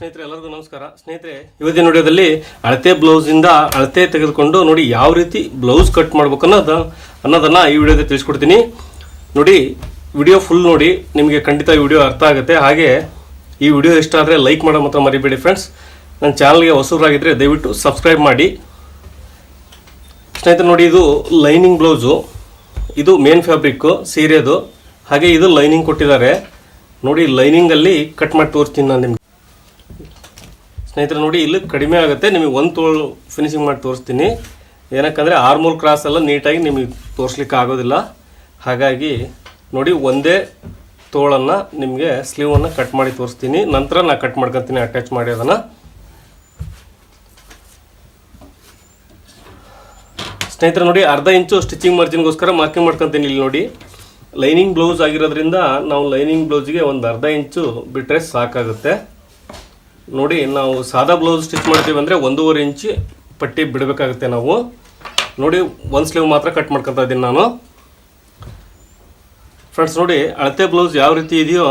ಸ್ನೇಹಿತರೆ, ಎಲ್ಲರಿಗೂ ನಮಸ್ಕಾರ. ಸ್ನೇಹಿತರೆ, ಇವತ್ತಿನ ವಿಡಿಯೋದಲ್ಲಿ ಅಳತೆ ಬ್ಲೌಸಿಂದ ಅಳತೆ ತೆಗೆದುಕೊಂಡು ನೋಡಿ ಯಾವ ರೀತಿ ಬ್ಲೌಸ್ ಕಟ್ ಮಾಡ್ಬೇಕು ಅನ್ನೋದು ಅನ್ನೋದನ್ನ ಈ ವಿಡಿಯೋದಲ್ಲಿ ತಿಳಿಸ್ಕೊಡ್ತೀನಿ. ನೋಡಿ, ವಿಡಿಯೋ ಫುಲ್ ನೋಡಿ, ನಿಮಗೆ ಖಂಡಿತ ಈ ವಿಡಿಯೋ ಅರ್ಥ ಆಗುತ್ತೆ. ಹಾಗೆ ಈ ವಿಡಿಯೋ ಇಷ್ಟ ಆದರೆ ಲೈಕ್ ಮಾಡೋ ಮಾತ್ರ ಮರಿಬೇಡಿ ಫ್ರೆಂಡ್ಸ್ ನನ್ನ ಚಾನಲ್ಗೆ ಹೊಸಬರಾಗಿದ್ದರೆ ದಯವಿಟ್ಟು ಸಬ್ಸ್ಕ್ರೈಬ್ ಮಾಡಿ. ಸ್ನೇಹಿತರೆ, ನೋಡಿ, ಇದು ಲೈನಿಂಗ್ ಬ್ಲೌಸು. ಇದು ಮೇನ್ ಫ್ಯಾಬ್ರಿಕ್ಕು ಸೀರೆದು. ಹಾಗೆ ಇದು ಲೈನಿಂಗ್ ಕೊಟ್ಟಿದ್ದಾರೆ. ನೋಡಿ ಲೈನಿಂಗಲ್ಲಿ ಕಟ್ ಮಾಡಿ ತೋರಿಸ್ತೀನಿ ನಾನು ನಿಮ್ಗೆ. ಸ್ನೇಹಿತರೆ ನೋಡಿ, ಇಲ್ಲಿ ಕಡಿಮೆ ಆಗುತ್ತೆ. ನಿಮಗೆ ಒಂದು ತೋಳು ಫಿನಿಶಿಂಗ್ ಮಾಡಿ ತೋರಿಸ್ತೀನಿ. ಏನಕ್ಕಂದರೆ ಆರ್ಮೋಲ್ ಕ್ರಾಸ್ ಎಲ್ಲ ನೀಟಾಗಿ ನಿಮಗೆ ತೋರಿಸ್ಲಿಕ್ಕೆ ಆಗೋದಿಲ್ಲ. ಹಾಗಾಗಿ ನೋಡಿ, ಒಂದೇ ತೋಳನ್ನು ನಿಮಗೆ ಸ್ಲೀವನ್ನು ಕಟ್ ಮಾಡಿ ತೋರಿಸ್ತೀನಿ. ನಂತರ ನಾನು ಕಟ್ ಮಾಡ್ಕೊತೀನಿ ಅಟ್ಯಾಚ್ ಮಾಡಿ ಅದನ್ನು. ಸ್ನೇಹಿತರೆ ನೋಡಿ, ಅರ್ಧ ಇಂಚು ಸ್ಟಿಚಿಂಗ್ ಮಾರ್ಜಿನ್ಗೋಸ್ಕರ ಮಾರ್ಕಿಂಗ್ ಮಾಡ್ಕೊತೀನಿ ಇಲ್ಲಿ ನೋಡಿ. ಲೈನಿಂಗ್ ಬ್ಲೌಸ್ ಆಗಿರೋದ್ರಿಂದ ನಾವು ಲೈನಿಂಗ್ ಬ್ಲೌಸ್ಗೆ ಒಂದು ಅರ್ಧ ಇಂಚು ಬಿಟ್ಟರೆ ಸಾಕಾಗುತ್ತೆ. ನೋಡಿ, ನಾವು ಸಾದಾ ಬ್ಲೌಸ್ ಸ್ಟಿಚ್ ಮಾಡ್ತೀವಿ ಅಂದರೆ ಒಂದೂವರೆ ಇಂಚು ಪಟ್ಟಿ ಬಿಡಬೇಕಾಗುತ್ತೆ ನಾವು. ನೋಡಿ, ಒಂದು ಸ್ಲೀವ್ ಮಾತ್ರ ಕಟ್ ಮಾಡ್ಕೊತಾ ಇದ್ದೀನಿ ನಾನು. ಫ್ರೆಂಡ್ಸ್ ನೋಡಿ, ಅಳತೆ ಬ್ಲೌಸ್ ಯಾವ ರೀತಿ ಇದೆಯೋ,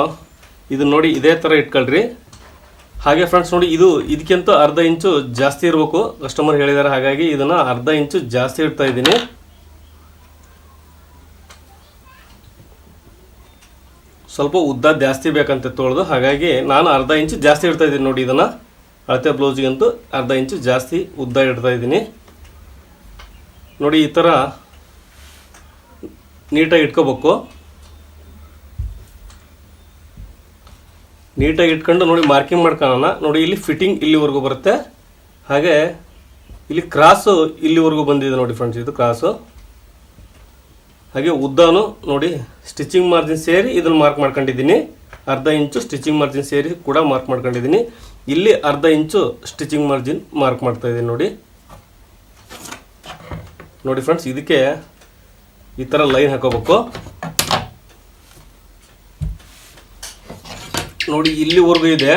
ಇದು ನೋಡಿ ಇದೇ ಥರ ಇಟ್ಕೊಳ್ರಿ. ಹಾಗೆ ಫ್ರೆಂಡ್ಸ್ ನೋಡಿ, ಇದು ಇದಕ್ಕಿಂತ ಅರ್ಧ ಇಂಚು ಜಾಸ್ತಿ ಇರಬೇಕು. ಕಸ್ಟಮರ್ ಹೇಳಿದ್ದಾರೆ ಹಾಗಾಗಿ ಇದನ್ನು ಅರ್ಧ ಇಂಚು ಜಾಸ್ತಿ ಇಡ್ತಾ ಇದ್ದೀನಿ. ಸ್ವಲ್ಪ ಉದ್ದ ಜಾಸ್ತಿ ಬೇಕಂತ ತೊಳೆದು, ಹಾಗಾಗಿ ನಾನು ಅರ್ಧ ಇಂಚು ಜಾಸ್ತಿ ಇಡ್ತಾ ಇದ್ದೀನಿ ನೋಡಿ ಇದನ್ನು. ಅಳತೆ ಬ್ಲೌಸಿಗಂತೂ ಅರ್ಧ ಇಂಚು ಜಾಸ್ತಿ ಉದ್ದ ಇಡ್ತಾ ಇದ್ದೀನಿ. ನೋಡಿ ಈ ಥರ ನೀಟಾಗಿ ಇಟ್ಕೋಬೇಕು. ನೀಟಾಗಿ ಇಟ್ಕೊಂಡು ನೋಡಿ ಮಾರ್ಕಿಂಗ್ ಮಾಡ್ಕೊಳ್ಳೋಣ. ನೋಡಿ ಇಲ್ಲಿ ಫಿಟ್ಟಿಂಗ್ ಇಲ್ಲಿವರೆಗೂ ಬರುತ್ತೆ. ಹಾಗೆ ಇಲ್ಲಿ ಕ್ರಾಸು ಇಲ್ಲಿವರೆಗೂ ಬಂದಿದೆ ನೋಡಿ ಫ್ರೆಂಡ್ಸ್, ಇದು ಕ್ರಾಸು. ಹಾಗೆ ಉದ್ದಾನು ನೋಡಿ ಸ್ಟಿಚಿಂಗ್ ಮಾರ್ಜಿನ್ ಸೇರಿ ಇದನ್ನು ಮಾರ್ಕ್ ಮಾಡ್ಕೊಂಡಿದ್ದೀನಿ. ಅರ್ಧ ಇಂಚು ಸ್ಟಿಚಿಂಗ್ ಮಾರ್ಜಿನ್ ಸೇರಿ ಕೂಡ ಮಾರ್ಕ್ ಮಾಡ್ಕೊಂಡಿದ್ದೀನಿ. ಇಲ್ಲಿ ಅರ್ಧ ಇಂಚು ಸ್ಟಿಚಿಂಗ್ ಮಾರ್ಜಿನ್ ಮಾರ್ಕ್ ಮಾಡ್ತಾ ಇದ್ದೀನಿ ನೋಡಿ. ನೋಡಿ ಫ್ರೆಂಡ್ಸ್ ಇದಕ್ಕೆ ಈ ಥರ ಲೈನ್ ಹಾಕೋಬೇಕು. ನೋಡಿ, ಇಲ್ಲಿವರೆಗೂ ಇದೆ.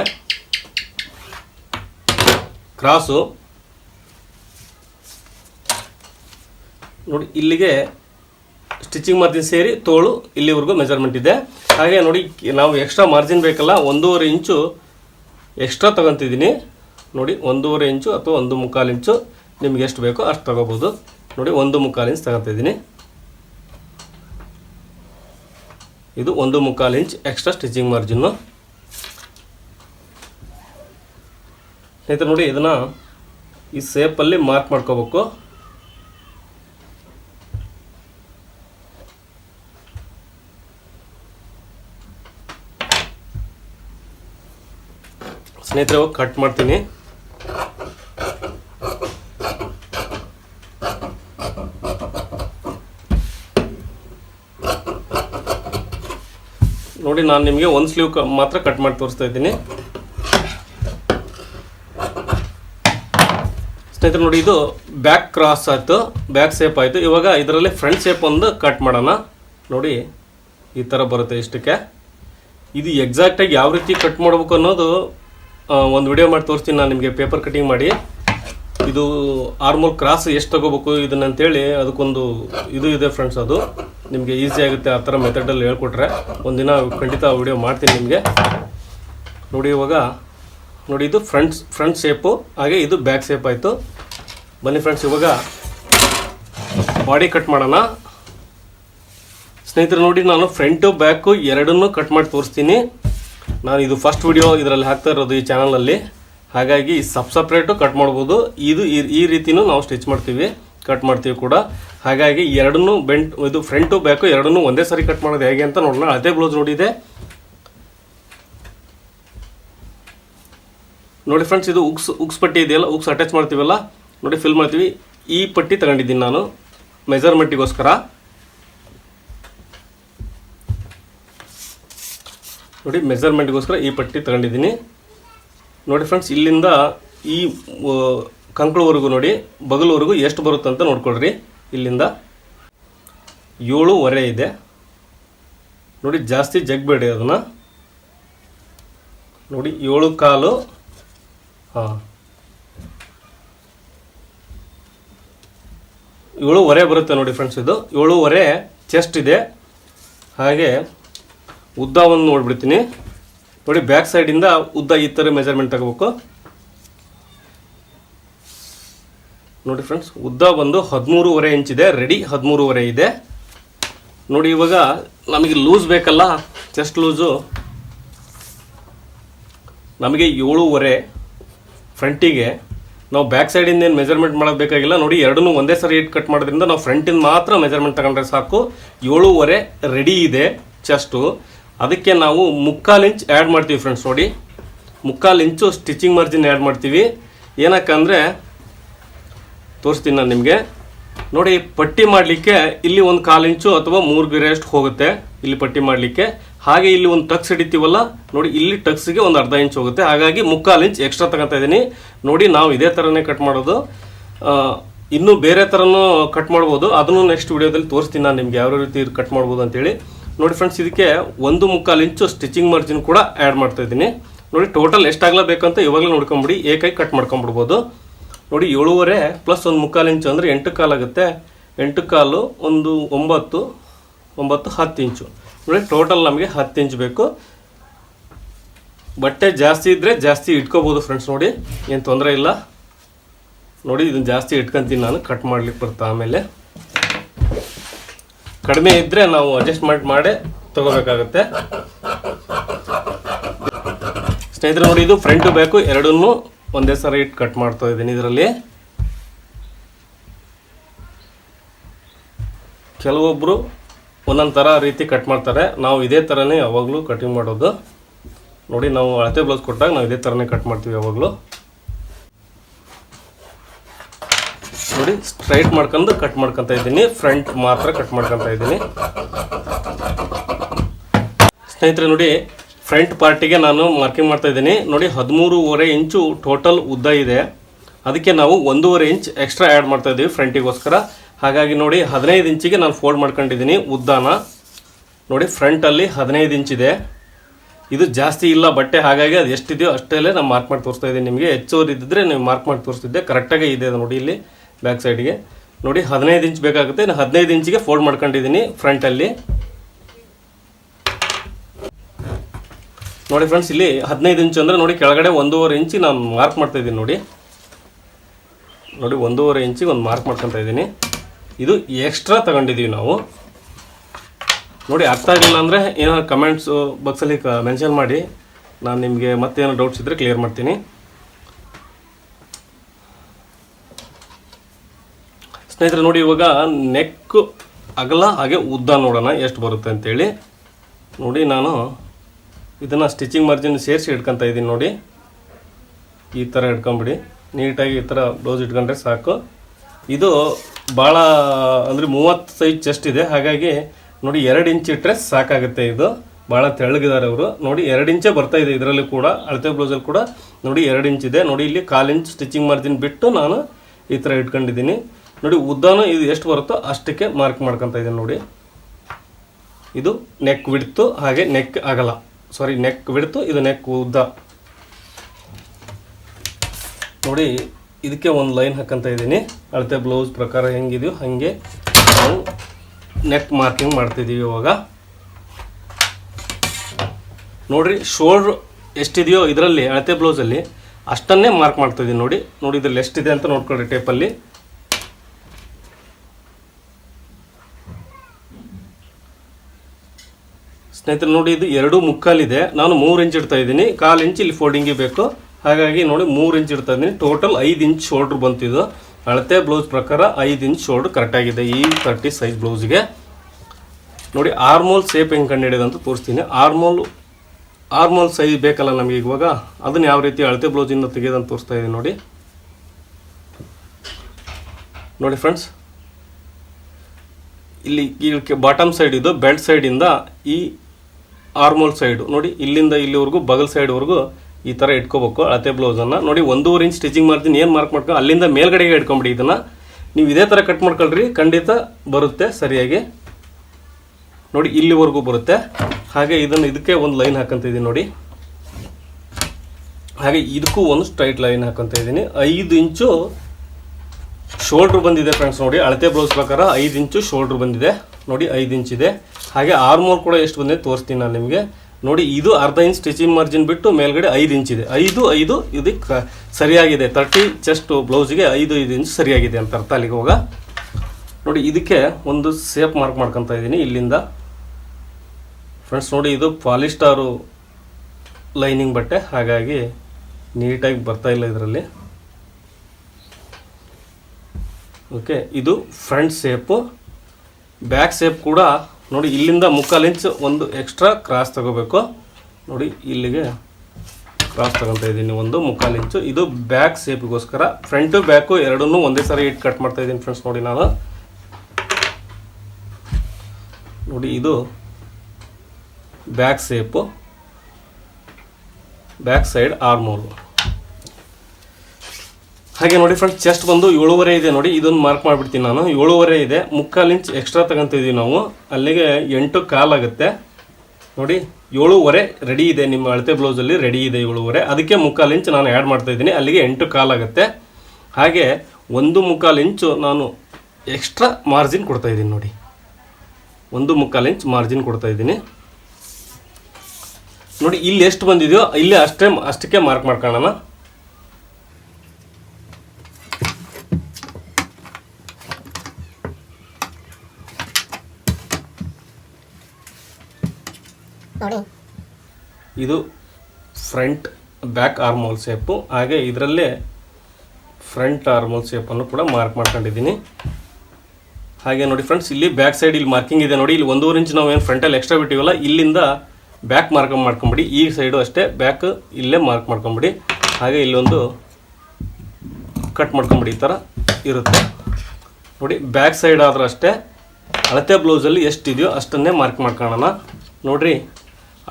ಕ್ರಾಸು ನೋಡಿ, ಇಲ್ಲಿಗೆ ಸ್ಟಿಚಿಂಗ್ ಮಾರ್ಜಿನ್ ಸೇರಿ ತೋಳು ಇಲ್ಲಿವರೆಗೂ ಮೆಜರ್ಮೆಂಟ್ ಇದೆ. ಹಾಗೆ ನೋಡಿ, ನಾವು ಎಕ್ಸ್ಟ್ರಾ ಮಾರ್ಜಿನ್ ಬೇಕಲ್ಲ, ಒಂದೂವರೆ ಇಂಚು ಎಕ್ಸ್ಟ್ರಾ ತಗೊತಿದ್ದೀನಿ. ನೋಡಿ, ಒಂದೂವರೆ ಇಂಚು ಅಥವಾ ಒಂದು ಮುಕ್ಕಾಲು ಇಂಚು ನಿಮ್ಗೆ ಎಷ್ಟು ಬೇಕೋ ಅಷ್ಟು ತಗೋಬೋದು ನೋಡಿ, ಒಂದು ಮುಕ್ಕಾಲು ಇಂಚ್ ತಗೊತಿದ್ದೀನಿ. ಇದು ಒಂದು ಮುಕ್ಕಾಲು ಇಂಚ್ ಎಕ್ಸ್ಟ್ರಾ ಸ್ಟಿಚಿಂಗ್ ಮಾರ್ಜಿನ್ನು ಸ್ನೇಹಿತರೆ ನೋಡಿ, ಇದನ್ನು ಈ ಸೇಪಲ್ಲಿ ಮಾರ್ಕ್ ಮಾಡ್ಕೋಬೇಕು. ಸ್ನೇಹಿತರೆ ಹೋಗಿ ಕಟ್ ಮಾಡ್ತೀನಿ. ನೋಡಿ, ನಾನು ನಿಮಗೆ ಒಂದು ಸ್ಲೀವ್ ಮಾತ್ರ ಕಟ್ ಮಾಡಿ ತೋರಿಸ್ತಾ ಇದ್ದೀನಿ. ಸ್ನೇಹಿತರೆ, ನೋಡಿ, ಇದು ಬ್ಯಾಕ್ ಕ್ರಾಸ್ ಆಯಿತು ಬ್ಯಾಕ್ ಶೇಪ್ ಆಯಿತು. ಇವಾಗ ಇದರಲ್ಲಿ ಫ್ರಂಟ್ ಶೇಪ್ ಒಂದು ಕಟ್ ಮಾಡೋಣ. ನೋಡಿ, ಈ ಥರ ಬರುತ್ತೆ ಇಷ್ಟಕ್ಕೆ. ಇದು ಎಕ್ಸಾಕ್ಟಾಗಿ ಯಾವ ರೀತಿ ಕಟ್ ಮಾಡಬೇಕು ಅನ್ನೋದು ಒಂದು ವಿಡಿಯೋ ಮಾಡಿ ತೋರಿಸ್ತೀನಿ, ನಾನು ನಿಮಗೆ ಪೇಪರ್ ಕಟಿಂಗ್ ಮಾಡಿ. ಇದು ಆರ್ಮೋಲ್ ಕ್ರಾಸ್ ಎಷ್ಟು ತಗೋಬೇಕು ಇದನ್ನಂತೇಳಿ ಅದಕ್ಕೊಂದು ಇದು ಇದೆ ಫ್ರೆಂಡ್ಸ್ ಅದು. ನಿಮಗೆ ಈಸಿ ಆಗುತ್ತೆ ಆ ಥರ ಮೆಥಡಲ್ಲಿ ಹೇಳ್ಕೊಟ್ರೆ. ಒಂದಿನ ಖಂಡಿತ ವಿಡಿಯೋ ಮಾಡ್ತೀನಿ ನಿಮಗೆ. ನೋಡಿ ಇವಾಗ, ನೋಡಿ ಇದು ಫ್ರಂಟ್ ಫ್ರಂಟ್ ಶೇಪು ಹಾಗೆ ಇದು ಬ್ಯಾಕ್ ಶೇಪ್ ಆಯಿತು. ಬನ್ನಿ ಫ್ರೆಂಡ್ಸ್ ಇವಾಗ ಬಾಡಿ ಕಟ್ ಮಾಡೋಣ. ಸ್ನೇಹಿತರು, ನೋಡಿ ನಾನು ಫ್ರಂಟು ಬ್ಯಾಕು ಎರಡನ್ನೂ ಕಟ್ ಮಾಡಿ ತೋರಿಸ್ತೀನಿ. ನಾನು ಇದು ಫಸ್ಟ್ ವಿಡಿಯೋ ಇದರಲ್ಲಿ ಹಾಕ್ತಾ ಇರೋದು ಈ ಚಾನಲಲ್ಲಿ ಹಾಗಾಗಿ ಸಬ್ ಸಪ್ರೇಟು ಕಟ್ ಮಾಡ್ಬೋದು. ಇದು ಈ ರೀತಿನೂ ನಾವು ಸ್ಟಿಚ್ ಮಾಡ್ತೀವಿ ಕಟ್ ಮಾಡ್ತೀವಿ ಕೂಡ. ಹಾಗಾಗಿ ಎರಡನ್ನೂ ಬೆಂಟ್ ಇದು ಫ್ರಂಟು ಬ್ಯಾಕು ಎರಡನ್ನೂ ಒಂದೇ ಸಾರಿ ಕಟ್ ಮಾಡೋದು ಹೇಗೆ ಅಂತ ನೋಡೋಣ. ಅದೇ ಬ್ಲೌಸ್ ನೋಡಿದೆ. ನೋಡಿ ಫ್ರೆಂಡ್ಸ್ ಇದು ಉಕ್ಸ್ ಉಕ್ಸ್ ಪಟ್ಟಿ ಇದೆಯಲ್ಲ, ಉಕ್ಸ್ ಅಟ್ಯಾಚ್ ಮಾಡ್ತೀವಲ್ಲ? ನೋಡಿ ಫಿಲ್ ಮಾಡ್ತೀವಿ. ಈ ಪಟ್ಟಿ ತಗೊಂಡಿದ್ದೀನಿ ನಾನು. ಮೆಜರ್ಮೆಂಟಿಗೋಸ್ಕರ ನೋಡಿ ಮೆಜರ್ಮೆಂಟ್ಗೋಸ್ಕರ ಈ ಪಟ್ಟಿ ತಗೊಂಡಿದ್ದೀನಿ. ನೋಡಿ ಫ್ರೆಂಡ್ಸ್ ಇಲ್ಲಿಂದ ಈ ಕಂಕಳವರೆಗೂ ನೋಡಿ ಬಗಲವರೆಗೂ ಎಷ್ಟು ಬರುತ್ತೆ ಅಂತ ನೋಡ್ಕೊಳ್ರಿ. ಇಲ್ಲಿಂದ ಏಳುವರೆ ಇದೆ. ನೋಡಿ, ಜಾಸ್ತಿ ಜಗ್ಬೇಡಿ ಅದನ್ನು. ನೋಡಿ, ಏಳು ಕಾಲು, ಹಾಂ. ಏಳುವರೆ ಬರುತ್ತೆ ನೋಡಿ ಫ್ರೆಂಡ್ಸ್ ಇದು. ಏಳುವರೆ ಚೆಸ್ಟ್ ಇದೆ. ಹಾಗೆ ಉದ್ದವನ್ನು ನೋಡ್ಬಿಡ್ತೀನಿ. ನೋಡಿ ಬ್ಯಾಕ್ ಸೈಡಿಂದ ಉದ್ದ ಈ ಥರ ಮೆಜರ್ಮೆಂಟ್ ತಗೋಬೇಕು. ನೋಡಿ ಫ್ರೆಂಡ್ಸ್ ಉದ್ದ ಬಂದು ಹದಿಮೂರುವರೆ ಇದೆ ರೆಡಿ ಹದಿಮೂರುವರೆ ಇದೆ. ನೋಡಿ, ಇವಾಗ ನಮಗೆ ಲೂಸ್ ಬೇಕಲ್ಲ ಚೆಸ್ಟ್ ಲೂಸು ನಮಗೆ ಏಳೂವರೆ ಫ್ರಂಟಿಗೆ ನಾವು ಬ್ಯಾಕ್ ಸೈಡಿಂದ ಏನು ಮೆಜರ್ಮೆಂಟ್ ಮಾಡೋದು ಬೇಕಾಗಿಲ್ಲ, ನೋಡಿ, ಎರಡನ್ನೂ ಒಂದೇ ಸರಿ ಇಟ್ಟು ಕಟ್ ಮಾಡೋದ್ರಿಂದ ನಾವು ಫ್ರಂಟಿಂದ ಮಾತ್ರ ಮೆಜರ್ಮೆಂಟ್ ತಗೊಂಡ್ರೆ ಸಾಕು. ಏಳೂವರೆ ರೆಡಿ ಇದೆ ಚೆಸ್ಟು ಅದಕ್ಕೆ ನಾವು ಮುಕ್ಕಾಲು ಇಂಚ್ ಆ್ಯಡ್ ಮಾಡ್ತೀವಿ ಫ್ರೆಂಡ್ಸ್ ನೋಡಿ. ಮುಕ್ಕಾಲು ಇಂಚು ಸ್ಟಿಚಿಂಗ್ ಮಾರ್ಜಿನ್ ಆ್ಯಡ್ ಮಾಡ್ತೀವಿ. ಏನಕ್ಕಂದರೆ ತೋರಿಸ್ತೀನಿ ನಾನು ನಿಮಗೆ. ನೋಡಿ, ಪಟ್ಟಿ ಮಾಡಲಿಕ್ಕೆ ಇಲ್ಲಿ ಒಂದು ಕಾಲು ಇಂಚು ಅಥವಾ ಮೂರು ಗಿರೆಯಷ್ಟು ಹೋಗುತ್ತೆ ಇಲ್ಲಿ ಪಟ್ಟಿ ಮಾಡಲಿಕ್ಕೆ. ಹಾಗೆ ಇಲ್ಲಿ ಒಂದು ಟಕ್ಸ್ ಹಿಡಿತೀವಲ್ಲ, ನೋಡಿ, ಇಲ್ಲಿ ಟಕ್ಸ್ಗೆ ಒಂದು ಅರ್ಧ ಇಂಚ್ ಹೋಗುತ್ತೆ. ಹಾಗಾಗಿ ಮುಕ್ಕಾಲು ಇಂಚ್ ಎಕ್ಸ್ಟ್ರಾ ತಗೊತಾ ಇದ್ದೀನಿ. ನೋಡಿ, ನಾವು ಇದೇ ಥರನೇ ಕಟ್ ಮಾಡೋದು. ಇನ್ನೂ ಬೇರೆ ಥರನೂ ಕಟ್ ಮಾಡ್ಬೋದು. ಅದನ್ನು ನೆಕ್ಸ್ಟ್ ವಿಡಿಯೋದಲ್ಲಿ ತೋರಿಸ್ತೀನಿ ನಾನು ನಿಮ್ಗೆ ಯಾವ ರೀತಿ ಕಟ್ ಮಾಡ್ಬೋದು ಅಂತೇಳಿ. ನೋಡಿ ಫ್ರೆಂಡ್ಸ್ ಇದಕ್ಕೆ ಒಂದು ಮುಕ್ಕಾಲು ಇಂಚು ಸ್ಟಿಚಿಂಗ್ ಮಾರ್ಜಿನ್ ಕೂಡ ಆ್ಯಡ್ ಮಾಡ್ತಾ ಇದ್ದೀನಿ. ನೋಡಿ ಟೋಟಲ್ ಎಷ್ಟಾಗಲೇಬೇಕಂತ ಇವಾಗಲೇ ನೋಡ್ಕೊಂಬಿಡಿ ಏಕೈ ಕಟ್ ಮಾಡ್ಕೊಂಬಿಡ್ಬೋದು. ನೋಡಿ ಏಳುವರೆ ಪ್ಲಸ್ ಒಂದು ಮುಕ್ಕಾಲು ಇಂಚು ಅಂದರೆ ಎಂಟು ಕಾಲಾಗುತ್ತೆ ಎಂಟು ಕಾಲು ಒಂದು ಒಂಬತ್ತು ಒಂಬತ್ತು ಹತ್ತು ಇಂಚು. ನೋಡಿ ಟೋಟಲ್ ನಮಗೆ ಹತ್ತು ಇಂಚು ಬೇಕು. ಬಟ್ಟೆ ಜಾಸ್ತಿ ಇದ್ದರೆ ಜಾಸ್ತಿ ಇಟ್ಕೋಬೋದು ಫ್ರೆಂಡ್ಸ್ ನೋಡಿ. ಏನು ತೊಂದರೆ ಇಲ್ಲ. ನೋಡಿ, ಇದನ್ನು ಜಾಸ್ತಿ ಇಟ್ಕೊಂತೀನಿ ನಾನು ಕಟ್ ಮಾಡ್ಲಿಕ್ಕೆ ಬರ್ತಾ ಆಮೇಲೆ. ಕಡಿಮೆ ಇದ್ದರೆ ನಾವು ಅಡ್ಜಸ್ಟ್ಮೆಂಟ್ ಮಾಡಿ ತಗೋಬೇಕಾಗುತ್ತೆ. ಸ್ನೇಹಿತರೆ ನೋಡಿ, ಇದು ಫ್ರಂಟ್ ಬೇಕು ಎರಡನ್ನೂ ಒಂದೇ ಸರಿ ಇಟ್ಟು ಕಟ್ ಮಾಡ್ತಾ ಇದ್ದೀನಿ ಇದರಲ್ಲಿ. ಕೆಲವೊಬ್ಬರು ಒಂದೊಂದು ಥರ ರೀತಿ ಕಟ್ ಮಾಡ್ತಾರೆ. ನಾವು ಇದೇ ಥರನೇ ಯಾವಾಗಲೂ ಕಟಿಂಗ್ ಮಾಡೋದು. ನೋಡಿ, ನಾವು ಅಳತೆ ಬ್ಲೌಸ್ ಕೊಟ್ಟಾಗ ನಾವು ಇದೇ ಥರನೇ ಕಟ್ ಮಾಡ್ತೀವಿ ಯಾವಾಗಲೂ. ನೋಡಿ ಸ್ಟ್ರೈಟ್ ಮಾಡ್ಕೊಂಡು ಕಟ್ ಮಾಡ್ಕೊತಾ ಇದ್ದೀನಿ. ಫ್ರಂಟ್ ಮಾತ್ರ ಕಟ್ ಮಾಡ್ಕೊತಾ ಇದ್ದೀನಿ. ಸ್ನೇಹಿತರೆ ನೋಡಿ ಫ್ರಂಟ್ ಪಾರ್ಟಿಗೆ ನಾನು ಮಾರ್ಕಿಂಗ್ ಮಾಡ್ತಾ ಇದ್ದೀನಿ. ನೋಡಿ, ಹದಿಮೂರುವರೆ ಇಂಚು ಟೋಟಲ್ ಉದ್ದ ಇದೆ. ಅದಕ್ಕೆ ನಾವು ಒಂದೂವರೆ ಇಂಚ್ ಎಕ್ಸ್ಟ್ರಾ ಆ್ಯಡ್ ಮಾಡ್ತಾ ಇದ್ದೀವಿ ಫ್ರಂಟಿಗೋಸ್ಕರ ಹಾಗಾಗಿ ನೋಡಿ, ಹದಿನೈದು ಇಂಚಿಗೆ ನಾನು ಫೋಲ್ಡ್ ಮಾಡ್ಕೊಂಡಿದ್ದೀನಿ ಉದ್ದಾನ. ನೋಡಿ ಫ್ರಂಟಲ್ಲಿ ಹದಿನೈದು ಇಂಚಿದೆ ಇದೆ. ಜಾಸ್ತಿ ಇಲ್ಲ, ಬಟ್ಟೆ ಹಾಗಾಗಿ ಅದು ಎಷ್ಟಿದೆಯೋ ಅಷ್ಟೇ ನಾನು ಮಾರ್ಕ್ ಮಾಡಿ ತೋರಿಸ್ತಾ ಇದ್ದೀನಿ ನಿಮಗೆ. ಹೆಚ್ಚುವರಿ ಇದ್ದಿದ್ರೆ ನೀವು ಮಾರ್ಕ್ ಮಾಡಿ ತೋರಿಸ್ತಿದ್ದೆ. ಕರೆಕ್ಟಾಗಿ ಇದೆ ನೋಡಿ ಇಲ್ಲಿ. ಬ್ಯಾಕ್ ಸೈಡ್ಗೆ ನೋಡಿ, ಹದಿನೈದು ಇಂಚ್ ಬೇಕಾಗುತ್ತೆ. ನಾನು ಹದಿನೈದು ಇಂಚಿಗೆ ಫೋಲ್ಡ್ ಮಾಡ್ಕೊಂಡಿದ್ದೀನಿ ಫ್ರಂಟಲ್ಲಿ ನೋಡಿ ಫ್ರೆಂಡ್ಸ್ ಇಲ್ಲಿ ಹದಿನೈದು ಇಂಚು ಅಂದರೆ ನೋಡಿ ಕೆಳಗಡೆ ಒಂದೂವರೆ ಇಂಚಿ ನಾನು ಮಾರ್ಕ್ ಮಾಡ್ತಾ ಇದ್ದೀನಿ ನೋಡಿ. ನೋಡಿ, ಒಂದೂವರೆ ಇಂಚಿಗೆ ಒಂದು ಮಾರ್ಕ್ ಮಾಡ್ಕೊತಾ ಇದ್ದೀನಿ. ಇದು ಎಕ್ಸ್ಟ್ರಾ ತಗೊಂಡಿದ್ದೀವಿ ನಾವು. ನೋಡಿ, ಅರ್ಥ ಆಗಿಲ್ಲ ಅಂದರೆ ಏನಾದ್ರು ಕಮೆಂಟ್ಸು ಬಾಕ್ಸಲ್ಲಿ ಮೆನ್ಷನ್ ಮಾಡಿ. ನಾನು ನಿಮಗೆ ಮತ್ತೇನೋ ಡೌಟ್ಸ್ ಇದ್ದರೆ ಕ್ಲಿಯರ್ ಮಾಡ್ತೀನಿ. ಸ್ನೇಹಿತರೆ, ನೋಡಿ ಇವಾಗ ನೆಕ್ ಅಗಲ ಹಾಗೆ ಉದ್ದ ನೋಡೋಣ ಎಷ್ಟು ಬರುತ್ತೆ ಅಂತೇಳಿ. ನೋಡಿ ನಾನು ಇದನ್ನು ಸ್ಟಿಚಿಂಗ್ ಮಾರ್ಜಿನ್ ಸೇರಿಸಿ ಇಟ್ಕೊತಾ ಇದ್ದೀನಿ ನೋಡಿ. ಈ ಥರ ಇಟ್ಕೊಂಬಿಡಿ. ನೀಟಾಗಿ ಈ ಥರ ಬ್ಲೌಸ್ ಇಟ್ಕೊಂಡ್ರೆ ಸಾಕು. ಇದು ಭಾಳ ಅಂದರೆ ಮೂವತ್ತು ಸೈಜ್ ಚೆಸ್ಟ್ ಇದೆ. ಹಾಗಾಗಿ ನೋಡಿ ಎರಡು ಇಂಚ್ ಇಟ್ಟರೆ ಸಾಕಾಗುತ್ತೆ ಇದು. ಭಾಳ ತೆಳ್ಳಗಿದ್ದಾರೆ ಅವರು. ನೋಡಿ ಎರಡು ಇಂಚೇ ಬರ್ತಾ ಇದೆ ಇದರಲ್ಲಿ ಕೂಡ, ಅಳತೆ ಬ್ಲೌಸಲ್ಲಿ ಕೂಡ. ನೋಡಿ ಎರಡು ಇಂಚ್ ಇದೆ. ನೋಡಿ ಇಲ್ಲಿ ಕಾಲು ಇಂಚ್ ಸ್ಟಿಚಿಂಗ್ ಮಾರ್ಜಿನ್ ಬಿಟ್ಟು ನಾನು ಈ ಥರ ಇಟ್ಕೊಂಡಿದ್ದೀನಿ. ನೋಡಿ, ಉದ್ದನೂ ಇದು ಎಷ್ಟು ಬರುತ್ತೋ ಅಷ್ಟಕ್ಕೆ ಮಾರ್ಕ್ ಮಾಡ್ಕೊತ ಇದ್ದೀನಿ ನೋಡಿ. ಇದು ನೆಕ್ ಬಿಡ್ತು ಹಾಗೆ ನೆಕ್ ಆಗಲ್ಲ ಸಾರಿ ನೆಕ್ ಬಿಡ್ತು ಇದು ನೆಕ್ ಉದ್ದ. ನೋಡಿ, ಇದಕ್ಕೆ ಒಂದು ಲೈನ್ ಹಾಕಂತ ಇದ್ದೀನಿ ಅಳತೆ ಬ್ಲೌಸ್ ಪ್ರಕಾರ ಹೆಂಗಿದೆಯೋ ಹಾಗೆ ನಾವು ನೆಕ್ ಮಾರ್ಕಿಂಗ್ ಮಾಡ್ತಿದ್ದೀವಿ ಇವಾಗ. ನೋಡ್ರಿ ಶೋಲ್ಡ್ರ್ ಎಷ್ಟಿದೆಯೋ ಇದರಲ್ಲಿ, ಅಳತೆ ಬ್ಲೌಸಲ್ಲಿ ಅಷ್ಟನ್ನೇ ಮಾರ್ಕ್ ಮಾಡ್ತಿದ್ದೀನಿ ನೋಡಿ. ನೋಡಿ, ಇದರಲ್ಲಿ ಎಷ್ಟಿದೆ ಅಂತ ನೋಡ್ಕೊಳ್ರಿ ಟೇಪಲ್ಲಿ ಸ್ನೇಹಿತರೆ, ನೋಡಿ ಇದು ಎರಡು ಮುಕ್ಕಾಲಿದೆ. ನಾನು ಮೂರು ಇಂಚ್ ಇಡ್ತಾ ಇದ್ದೀನಿ. ಕಾಲು ಇಂಚ್ ಇಲ್ಲಿ ಫೋಲ್ಡಿಂಗಿಗೆ ಬೇಕು. ಹಾಗಾಗಿ ನೋಡಿ ಮೂರು ಇಂಚ್ ಇಡ್ತಾ ಇದ್ದೀನಿ. ಟೋಟಲ್ ಐದು ಇಂಚ್ ಶೋಲ್ಡ್ರ್ ಬಂತು ಇದು. ಅಳತೆ ಬ್ಲೌಸ್ ಪ್ರಕಾರ ಐದು ಇಂಚ್ ಶೋಲ್ಡ್ರ್ ಕರೆಕ್ಟಾಗಿದೆ ಈ ತರ್ಟಿ ಸೈಜ್ ಬ್ಲೌಸ್ಗೆ ನೋಡಿ ಆರ್ಮೋಲ್ ಸೇಪ್ ಹೆಂಗೆ ಕಂಡುಹಿಡಿಯೋದು ಅಂತ ತೋರಿಸ್ತೀನಿ. ಆರ್ಮೋಲ್ ಆರ್ಮೋಲ್ ಸೈಜ್ ಬೇಕಲ್ಲ ನಮಗೆ ಇವಾಗ? ಅದನ್ನ ಯಾವ ರೀತಿ ಅಳತೆ ಬ್ಲೌಸಿಂದ ತೆಗೆಯೋದಂತ ತೋರಿಸ್ತಾ ಇದ್ದೀನಿ ನೋಡಿ. ನೋಡಿ ಫ್ರೆಂಡ್ಸ್ ಇಲ್ಲಿ ಈ ಬಾಟಮ್ ಸೈಡ್ ಇದು ಬೆಲ್ಟ್ ಸೈಡಿಂದ ಈ ಆರ್ಮೋಲ್ ಸೈಡು. ನೋಡಿ, ಇಲ್ಲಿಂದ ಇಲ್ಲಿವರೆಗೂ, ಬಗಲ್ ಸೈಡ್ವರೆಗೂ ಈ ಥರ ಇಟ್ಕೋಬೇಕು, ಅಳತೆ ಬ್ಲೌಸನ್ನು ನೋಡಿ ಒಂದೂವರೆ ಇಂಚ್ ಸ್ಟಿಚಿಂಗ್ ಮಾಡ್ತೀನಿ, ಏನು ಮಾರ್ಕ್ ಮಾಡ್ಕೊ ಅಲ್ಲಿಂದ ಮೇಲ್ಗಡೆಗೆ ಇಟ್ಕೊಂಬಿಡಿ ಇದನ್ನು. ನೀವು ಇದೇ ಥರ ಕಟ್ ಮಾಡ್ಕೊಳ್ರಿ, ಖಂಡಿತ ಬರುತ್ತೆ ಸರಿಯಾಗಿ. ನೋಡಿ, ಇಲ್ಲಿವರೆಗೂ ಬರುತ್ತೆ. ಹಾಗೆ ಇದನ್ನು ಇದಕ್ಕೆ ಒಂದು ಲೈನ್ ಹಾಕಂತ ಇದ್ದೀನಿ ನೋಡಿ. ಹಾಗೆ ಇದಕ್ಕೂ ಒಂದು ಸ್ಟ್ರೈಟ್ ಲೈನ್ ಹಾಕಂತ ಇದ್ದೀನಿ ಐದು ಇಂಚು ಶೋಲ್ಡ್ರ್ ಬಂದಿದೆ ಫ್ರೆಂಡ್ಸ್ ನೋಡಿ, ಅಳತೆ ಬ್ಲೌಸ್ ಪ್ರಕಾರ ಐದು ಇಂಚು ಶೋಲ್ಡ್ರ್ ಬಂದಿದೆ. ನೋಡಿ, ಐದು ಇಂಚ್ ಇದೆ ಹಾಗೆ ಆರ್ಮೋರ್ ಕೂಡ ಎಷ್ಟು ಬಂದಿದೆ ತೋರಿಸ್ತೀನಿ ನಾನು ನಿಮಗೆ. ನೋಡಿ, ಇದು ಅರ್ಧ ಇಂಚ್ ಸ್ಟಿಚಿಂಗ್ ಮಾರ್ಜಿನ್ ಬಿಟ್ಟು ಮೇಲ್ಗಡೆ ಐದು ಇಂಚ್ ಇದೆ. ಐದು ಐದು ಇದಕ್ಕೆ ಸರಿಯಾಗಿದೆ. ತರ್ಟಿ ಚೆಸ್ಟ್ ಬ್ಲೌಸ್ಗೆ ಐದು ಐದು ಇಂಚ್ ಸರಿಯಾಗಿದೆ ಅಂತ ಅರ್ಥ ಅಲ್ಲಿಗೆ ಹೋಗ. ನೋಡಿ, ಇದಕ್ಕೆ ಒಂದು ಸೇಫ್ ಮಾರ್ಕ್ ಮಾಡ್ಕೊತಾ ಇದ್ದೀನಿ ಇಲ್ಲಿಂದ. ಫ್ರೆಂಡ್ಸ್ ನೋಡಿ, ಇದು ಪಾಲಿಸ್ಟಾರು ಲೈನಿಂಗ್ ಬಟ್ಟೆ. ಹಾಗಾಗಿ ನೀಟಾಗಿ ಬರ್ತಾ ಇಲ್ಲ ಇದರಲ್ಲಿ. ಓಕೆ ಇದು ಫ್ರಂಟ್ ಸೇಪು ಬ್ಯಾಕ್ ಸೇಪ್ ಕೂಡ ನೋಡಿ, ಇಲ್ಲಿಂದ ಮುಕ್ಕಾಲು ಇಂಚ್ ಒಂದು ಎಕ್ಸ್ಟ್ರಾ ಕ್ರಾಸ್ ತಗೋಬೇಕು. ನೋಡಿ, ಇಲ್ಲಿಗೆ ಕ್ರಾಸ್ ತಗೊತಾ ಇದ್ದೀನಿ ಒಂದು, ಮುಕ್ಕಾಲು ಇಂಚು. ಇದು ಬ್ಯಾಕ್ ಸೇಪಿಗೋಸ್ಕರ ಫ್ರಂಟು ಬ್ಯಾಕು ಎರಡನ್ನೂ ಒಂದೇ ಸಾರಿ ಇಟ್ಟು ಕಟ್ ಮಾಡ್ತಾ ಇದ್ದೀನಿ ಫ್ರೆಂಡ್ಸ್ ನೋಡಿ ನಾನು. ನೋಡಿ, ಇದು back shape back side armhole ಹಾಗೆ ನೋಡಿ ಫ್ರೆಂಡ್ಸ್ ಚೆಸ್ಟ್ ಬಂದು ಏಳುವರೆ ಇದೆ ನೋಡಿ, ಇದೊಂದು ಮಾರ್ಕ್ ಮಾಡಿಬಿಡ್ತೀನಿ ನಾನು. ಏಳುವರೆ ಇದೆ. ಮುಕ್ಕಾಲು ಇಂಚ್ ಎಕ್ಸ್ಟ್ರಾ ತಗೊಂತಿದ್ದೀವಿ ನಾವು. ಅಲ್ಲಿಗೆ ಎಂಟು ಕಾಲಾಗುತ್ತೆ ನೋಡಿ, ಏಳುವರೆ ರೆಡಿ ಇದೆ. ನಿಮ್ಮ ಅಳತೆ ಬ್ಲೌಸಲ್ಲಿ ರೆಡಿ ಇದೆ ಏಳುವರೆ. ಅದಕ್ಕೆ ಮುಕ್ಕಾಲು ಇಂಚ್ ನಾನು ಆ್ಯಡ್ ಮಾಡ್ತಾ ಇದ್ದೀನಿ. ಅಲ್ಲಿಗೆ ಎಂಟು ಕಾಲಾಗುತ್ತೆ ಹಾಗೆ ಒಂದು ಮುಕ್ಕಾಲು ಇಂಚು ನಾನು ಎಕ್ಸ್ಟ್ರಾ ಮಾರ್ಜಿನ್ ಕೊಡ್ತಾ ಇದ್ದೀನಿ ನೋಡಿ. ಒಂದು ಮುಕ್ಕಾಲು ಇಂಚ್ ಮಾರ್ಜಿನ್ ಕೊಡ್ತಾ ಇದ್ದೀನಿ. ನೋಡಿ, ಇಲ್ಲಿ ಎಷ್ಟು ಬಂದಿದೆಯೋ, ಇಲ್ಲಿ ಅಷ್ಟೇ, ಅಷ್ಟಕ್ಕೆ ಮಾರ್ಕ್ ಮಾಡ್ಕೊಳ್ಳೋಣ. ನೋಡಿ. ಇದು ಫ್ರಂಟ್ ಬ್ಯಾಕ್ ಆರ್ಮೋಲ್ ಸೇಪು. ಹಾಗೆ ಇದರಲ್ಲೇ ಫ್ರಂಟ್ ಆರ್ಮೋಲ್ ಸೇಪನ್ನು ಕೂಡ ಮಾರ್ಕ್ ಮಾಡ್ಕೊಂಡಿದ್ದೀನಿ. ಹಾಗೆ ನೋಡಿ ಫ್ರೆಂಡ್ಸ್, ಇಲ್ಲಿ ಬ್ಯಾಕ್ ಸೈಡ್ ಇಲ್ಲಿ ಮಾರ್ಕಿಂಗ್ ಇದೆ ನೋಡಿ. ಇಲ್ಲಿ ಒಂದೂವರೆ ಇಂಚ್ ನಾವು ಏನು ಫ್ರಂಟಲ್ಲಿ ಎಕ್ಸ್ಟ್ರಾ ಬಿಟ್ಟಿವಲ್ಲ, ಇಲ್ಲಿಂದ ಬ್ಯಾಕ್ ಮಾರ್ಕ್ ಮಾಡ್ಕೊಂಬಿಡಿ. ಈ ಸೈಡು ಅಷ್ಟೇ, ಬ್ಯಾಕ್ ಇಲ್ಲೇ ಮಾರ್ಕ್ ಮಾಡ್ಕೊಂಬಿಡಿ. ಹಾಗೆ ಇಲ್ಲೊಂದು ಕಟ್ ಮಾಡ್ಕೊಂಬಿಡಿ, ಈ ಥರ ಇರುತ್ತೆ. ನೋಡಿ, ಬ್ಯಾಕ್ ಸೈಡ್ ಆದರೂ ಅಷ್ಟೇ, ಅಳತೆ ಬ್ಲೌಸಲ್ಲಿ ಎಷ್ಟಿದೆಯೋ ಅಷ್ಟನ್ನೇ ಮಾರ್ಕ್ ಮಾಡ್ಕೊಳ್ಳೋಣ. ನೋಡ್ರಿ.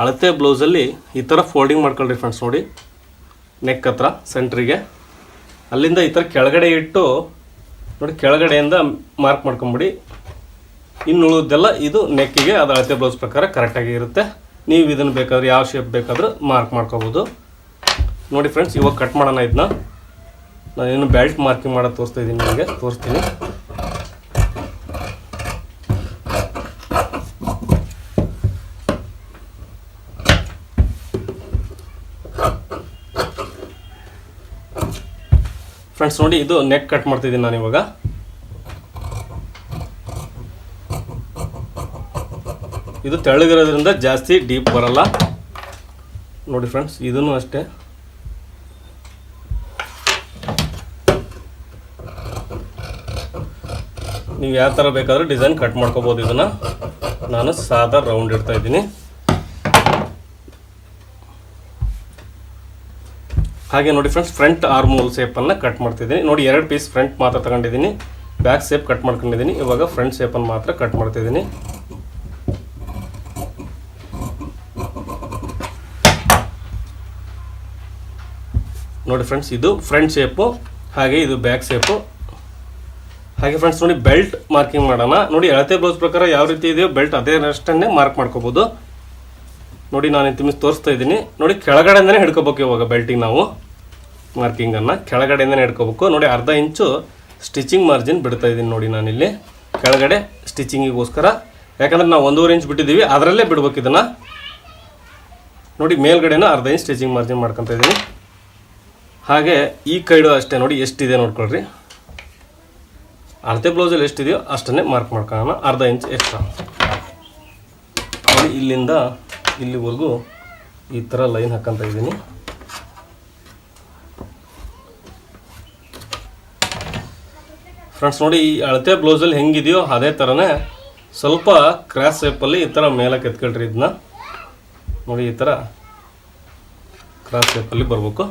ಅಳತೆ ಬ್ಲೌಸಲ್ಲಿ ಈ ಥರ ಫೋಲ್ಡಿಂಗ್ ಮಾಡ್ಕೊಳ್ರಿ ಫ್ರೆಂಡ್ಸ್ ನೋಡಿ. ನೆಕ್ ಹತ್ರ ಸೆಂಟ್ರಿಗೆ ಅಲ್ಲಿಂದ ಈ ಥರ ಕೆಳಗಡೆ ಇಟ್ಟು, ನೋಡಿ ಕೆಳಗಡೆಯಿಂದ ಮಾರ್ಕ್ ಮಾಡ್ಕೊಂಬಿಡಿ. ಇನ್ನು ಉಳಿದೆಲ್ಲ ಇದು ನೆಕ್ಕಿಗೆ ಅದು ಅಳತೆ ಬ್ಲೌಸ್ ಪ್ರಕಾರ ಕರೆಕ್ಟಾಗಿ ಇರುತ್ತೆ. ನೀವು ಇದನ್ನು ಬೇಕಾದ್ರೆ, ಯಾವ ಶೇಪ್ ಬೇಕಾದರೂ ಮಾರ್ಕ್ ಮಾಡ್ಕೋಬೋದು. ನೋಡಿ ಫ್ರೆಂಡ್ಸ್ ಇವಾಗ ಕಟ್ ಮಾಡೋಣ ಇದನ್ನ ನಾನು ಏನು ಬೆಲ್ಟ್ ಮಾರ್ಕಿಂಗ್ ಮಾಡೋದು ತೋರಿಸ್ತಾ ಇದ್ದೀನಿ ನಿಮಗೆ, ತೋರಿಸ್ತೀನಿ. ಫ್ರೆಂಡ್ಸ್ ನೋಡಿ, ಇದು ನೆಕ್ ಕಟ್ ಮಾಡ್ತಿದ್ದೀನಿ ನಾನು ಇವಾಗ. ಇದು ತೆಳ್ಳಗಿರೋದ್ರಿಂದ ಜಾಸ್ತಿ ಡೀಪ್ ಬರಲ್ಲ. ನೋಡಿ ಫ್ರೆಂಡ್ಸ್ ಇದನ್ನು ಅಷ್ಟೇ. ನೀವು ಯಾವ ಥರ ಬೇಕಾದರೂ ಡಿಸೈನ್ ಕಟ್ ಮಾಡ್ಕೋಬೋದು ಇದನ್ನು. ನಾನು ಸಾದಾ ರೌಂಡ್ ಇಡ್ತಾ ಇದ್ದೀನಿ. ಹಾಗೆ ನೋಡಿ ಫ್ರೆಂಡ್ಸ್ ಫ್ರಂಟ್ ಆರ್ಮೋಲ್ ಸೇಪನ್ನು ಕಟ್ ಮಾಡ್ತಿದ್ದೀನಿ. ನೋಡಿ ಎರಡು ಪೀಸ್ ಫ್ರಂಟ್ ಮಾತ್ರ ತಗೊಂಡಿದ್ದೀನಿ. ಬ್ಯಾಕ್ ಸೇಪ್ ಕಟ್ ಮಾಡ್ಕೊಂಡಿದ್ದೀನಿ. ಇವಾಗ ಫ್ರಂಟ್ ಸೇಪನ್ನು ಮಾತ್ರ ಕಟ್ ಮಾಡ್ತಿದ್ದೀನಿ. ನೋಡಿ ಫ್ರೆಂಡ್ಸ್ ಇದು ಫ್ರಂಟ್ ಶೇಪು ಹಾಗೆ ಇದು ಬ್ಯಾಕ್ ಶೇಪು ಹಾಗೆ ಫ್ರೆಂಡ್ಸ್ ನೋಡಿ ಬೆಲ್ಟ್ ಮಾರ್ಕಿಂಗ್ ಮಾಡೋಣ. ನೋಡಿ ಅಳತೆ ಬ್ಲೌಸ್ ಪ್ರಕಾರ ಯಾವ ರೀತಿ ಇದೆಯೋ ಬೆಲ್ಟ್ ಅದೇ ಅಷ್ಟನ್ನೇ ಮಾರ್ಕ್ ಮಾಡ್ಕೋಬೋದು. ನೋಡಿ ನಾನು ತಿಮ್ಮಿಸ್ ತೋರಿಸ್ತಾ ಇದ್ದೀನಿ. ನೋಡಿ ಕೆಳಗಡೆಯಿಂದನೇ ಹಿಡ್ಕೋಬೇಕು ಇವಾಗ ಬೆಲ್ಟಿಂಗ್ ನಾವು. ಮಾರ್ಕಿಂಗನ್ನು ಕೆಳಗಡೆಯಿಂದನೇ ಹಿಡ್ಕೋಬೇಕು. ನೋಡಿ ಅರ್ಧ ಇಂಚು ಸ್ಟಿಚಿಂಗ್ ಮಾರ್ಜಿನ್ ಬಿಡ್ತಾ ಇದ್ದೀನಿ ನೋಡಿ ನಾನಿಲ್ಲಿ ಕೆಳಗಡೆ ಸ್ಟಿಚಿಂಗಿಗೋಸ್ಕರ ಯಾಕಂದರೆ ನಾವು ಒಂದೂವರೆ ಇಂಚ್ ಬಿಟ್ಟಿದ್ದೀವಿ, ಅದರಲ್ಲೇ ಬಿಡ್ಬೇಕು ಇದನ್ನು. ನೋಡಿ ಮೇಲ್ಗಡೆನೂ ಅರ್ಧ ಇಂಚ್ ಸ್ಟಿಚಿಂಗ್ ಮಾರ್ಜಿನ್ ಮಾಡ್ಕೊತಾ ಇದ್ದೀನಿ. ಹಾಗೆ ಈ ಕೈಡು ಅಷ್ಟೇ, ನೋಡಿ ಎಷ್ಟಿದೆ ನೋಡ್ಕೊಳ್ರಿ. ಅಳತೆ ಬ್ಲೌಸಲ್ಲಿ ಎಷ್ಟಿದೆಯೋ ಅಷ್ಟನ್ನೇ ಮಾರ್ಕ್ ಮಾಡ್ಕೊಳ್ಳೋಣ, ಅರ್ಧ ಇಂಚ್ ಎಕ್ಸ್ಟ್ರಾ ನೋಡಿ ಇಲ್ಲಿಂದ ಇಲ್ಲಿವರೆಗೂ ಈ ಥರ ಲೈನ್ ಹಾಕಂತ ಇದ್ದೀನಿ. ಫ್ರೆಂಡ್ಸ್ ನೋಡಿ, ಈ ಅಳತೆ ಬ್ಲೌಸಲ್ಲಿ ಹೆಂಗಿದೆಯೋ ಅದೇ ಥರನೇ ಸ್ವಲ್ಪ ಕ್ರಾಸ್ ಶೇಪಲ್ಲಿ ಈ ಥರ ಮೇಲಕ್ಕೆ ಎತ್ಕೊಳ್ರಿ ಇದನ್ನ ನೋಡಿ, ಈ ಥರ ಕ್ರಾಸ್ ಶೇಪಲ್ಲಿ ಬರಬೇಕು.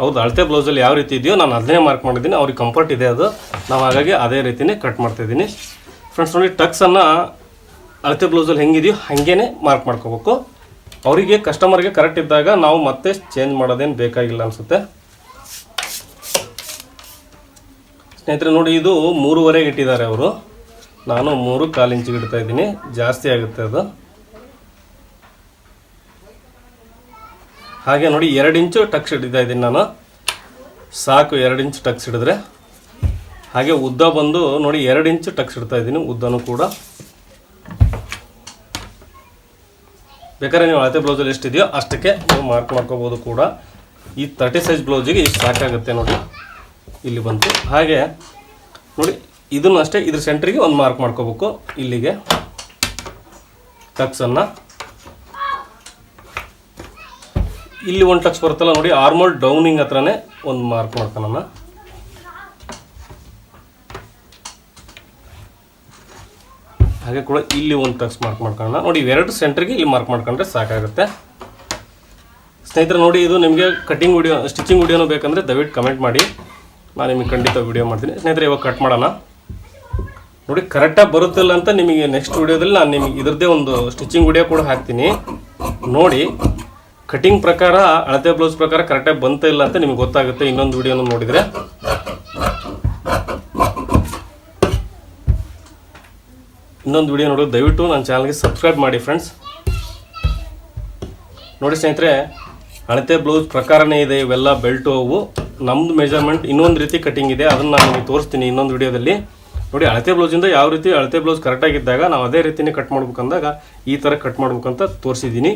ಹೌದು, ಅಳತೆ ಬ್ಲೌಸಲ್ಲಿ ಯಾವ ರೀತಿ ಇದೆಯೋ ನಾನು ಅದನ್ನೇ ಮಾರ್ಕ್ ಮಾಡಿದ್ದೀನಿ. ಅವ್ರಿಗೆ ಕಂಫರ್ಟ್ ಇದೆ ಅದು. ನಾವು ಹಾಗಾಗಿ ಅದೇ ರೀತಿಯೇ ಕಟ್ ಮಾಡ್ತಾಯಿದ್ದೀನಿ ಫ್ರೆಂಡ್ಸ್ ನೋಡಿ ಟಕ್ಸನ್ನು ಅಳತೆ ಬ್ಲೌಸಲ್ಲಿ ಹೆಂಗಿದೆಯೋ ಹಾಗೇನೆ ಮಾರ್ಕ್ ಮಾಡ್ಕೋಬೇಕು. ಅವರಿಗೆ ಕಸ್ಟಮರ್ಗೆ ಕರೆಕ್ಟ್ ಇದ್ದಾಗ ನಾವು ಮತ್ತೆ ಚೇಂಜ್ ಮಾಡೋದೇನು ಬೇಕಾಗಿಲ್ಲ ಅನಿಸುತ್ತೆ. ಸ್ನೇಹಿತರೆ ನೋಡಿ, ಇದು ಮೂರುವರೆಗೆ ಇಟ್ಟಿದ್ದಾರೆ ಅವರು. ನಾನು ಮೂರು ಕಾಲು ಇಂಚಿಗೆ ಇಡ್ತಾ ಇದ್ದೀನಿ. ಜಾಸ್ತಿ ಆಗುತ್ತೆ ಅದು. ಹಾಗೆ ನೋಡಿ, ಎರಡು ಇಂಚು ಟಕ್ಸ್ ಹಿಡಿತಾ ಇದ್ದೀನಿ ನಾನು. ಸಾಕು, ಎರಡು ಇಂಚು ಟಕ್ಸ್ ಹಿಡಿದ್ರೆ. ಹಾಗೆ ಉದ್ದ ಬಂದು ನೋಡಿ, ಎರಡು ಇಂಚು ಟಕ್ಸ್ ಇಡ್ತಾ ಇದ್ದೀನಿ, ಉದ್ದನೂ ಕೂಡ. ಬೇಕಾದ್ರೆ ನೀವು ಅಳತೆ ಬ್ಲೌಸಲ್ಲಿ ಎಷ್ಟಿದೆಯೋ ಅಷ್ಟಕ್ಕೆ ನೀವು ಮಾರ್ಕ್ ಮಾಡ್ಕೋಬೋದು ಕೂಡ. ಈ ತರ್ಟಿ ಸೈಜ್ ಬ್ಲೌಸಿಗೆ ಇಷ್ಟು ಸಾಕಾಗುತ್ತೆ ನೋಡಿ. ಇಲ್ಲಿ ಬಂತು. ಹಾಗೆ ನೋಡಿ, ಇದನ್ನು ಅಷ್ಟೇ ಇದ್ರ ಸೆಂಟ್ರಿಗೆ ಒಂದು ಮಾರ್ಕ್ ಮಾಡ್ಕೋಬೇಕು. ಇಲ್ಲಿಗೆ ಟಕ್ಸನ್ನು ಇಲ್ಲಿ ಒಂದು ಟಕ್ಸ್ ಬರುತ್ತಲ್ಲ ನೋಡಿ ಆರ್ಮೋಲ್ ಡೌನಿಂಗ್ ಹತ್ರನೇ ಒಂದು ಮಾರ್ಕ್ ಮಾಡ್ಕೊಳ್ಳೋಣ. ಹಾಗೆ ಕೂಡ ಇಲ್ಲಿ ಒಂದು ಟಕ್ಸ್ ಮಾರ್ಕ್ ಮಾಡ್ಕೊಳ್ಳೋಣ. ನೋಡಿ, ಇವೆರಡು ಸೆಂಟ್ರಿಗೆ ಇಲ್ಲಿ ಮಾರ್ಕ್ ಮಾಡ್ಕೊಂಡ್ರೆ ಸಾಕಾಗುತ್ತೆ. ಸ್ನೇಹಿತರೆ, ನೋಡಿ, ಇದು ನಿಮಗೆ ಕಟಿಂಗ್ ವಿಡಿಯೋ ಸ್ಟಿಚಿಂಗ್ ವಿಡಿಯೋನು ಬೇಕಂದರೆ ದಯವಿಟ್ಟು ಕಮೆಂಟ್ ಮಾಡಿ. ನಾನು ನಿಮಗೆ ಖಂಡಿತ ವಿಡಿಯೋ ಮಾಡ್ತೀನಿ. ಸ್ನೇಹಿತರೆ, ಇವಾಗ ಕಟ್ ಮಾಡೋಣ. ನೋಡಿ ಕರೆಕ್ಟಾಗಿ ಬರುತ್ತಿಲ್ಲ ಅಂತ ನಿಮಗೆ ನೆಕ್ಸ್ಟ್ ವಿಡಿಯೋದಲ್ಲಿ ನಾನು ನಿಮಗೆ ಇದ್ರದ್ದೇ ಒಂದು ಸ್ಟಿಚಿಂಗ್ ವಿಡಿಯೋ ಕೂಡ ಹಾಕ್ತೀನಿ. ನೋಡಿ ಕಟಿಂಗ್ ಪ್ರಕಾರ, ಅಳತೆ ಬ್ಲೌಸ್ ಪ್ರಕಾರ ಕರೆಕ್ಟಾಗಿ ಬಂತ ಇಲ್ಲ ಅಂತ ನಿಮಗೆ ಗೊತ್ತಾಗುತ್ತೆ. ಇನ್ನೊಂದು ವಿಡಿಯೋನ ನೋಡಿದರೆ. ಇನ್ನೊಂದು ವಿಡಿಯೋ ನೋಡೋದು ದಯವಿಟ್ಟು ನನ್ನ ಚಾನಲ್ಗೆ ಸಬ್ಸ್ಕ್ರೈಬ್ ಮಾಡಿ ಫ್ರೆಂಡ್ಸ್ ನೋಡಿ ಸ್ನೇಹಿತರೆ ಅಳತೆ ಬ್ಲೌಸ್ ಪ್ರಕಾರನೇ ಇದೆ, ಇವೆಲ್ಲ ಬೆಲ್ಟು ಅವು. ನಮ್ಮದು ಮೆಜರ್ಮೆಂಟ್ ಇನ್ನೊಂದು ರೀತಿ ಕಟಿಂಗ್ ಇದೆ. ಅದನ್ನು ನಾನು ನಿಮಗೆ ತೋರಿಸ್ತೀನಿ ಇನ್ನೊಂದು ವಿಡಿಯೋದಲ್ಲಿ ನೋಡಿ ಅಳತೆ ಬ್ಲೌಸಿಂದ ಯಾವ ರೀತಿ ಅಳತೆ ಬ್ಲೌಸ್ ಕರೆಕ್ಟಾಗಿದ್ದಾಗ ನಾವು ಅದೇ ರೀತಿಯೇ ಕಟ್ ಮಾಡ್ಬೇಕಂದಾಗ ಈ ಥರ ಕಟ್ ಮಾಡ್ಬೇಕಂತ ತೋರಿಸಿದ್ದೀನಿ.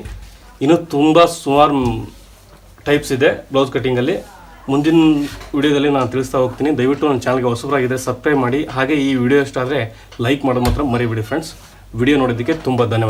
ಇನ್ನು ತುಂಬ ಸುಮಾರು ಟೈಪ್ಸ್ ಇದೆ ಬ್ಲೌಸ್ ಕಟ್ಟಿಂಗಲ್ಲಿ ಮುಂದಿನ ವಿಡಿಯೋದಲ್ಲಿ ನಾನು ತಿಳಿಸ್ತಾ ಹೋಗ್ತೀನಿ. ದಯವಿಟ್ಟು ನನ್ನ ಚಾನಲ್ಗೆ ಹೊಸಬರಾಗಿದೆ ಸಬ್ಸ್ಕ್ರೈಬ್ ಮಾಡಿ. ಹಾಗೆ ಈ ವಿಡಿಯೋ ಇಷ್ಟ ಆದರೆ ಲೈಕ್ ಮಾಡೋದು ಮಾತ್ರ ಮರಿಬಿಡಿ ಫ್ರೆಂಡ್ಸ್ ವಿಡಿಯೋ ನೋಡೋದಕ್ಕೆ ತುಂಬ ಧನ್ಯವಾದ.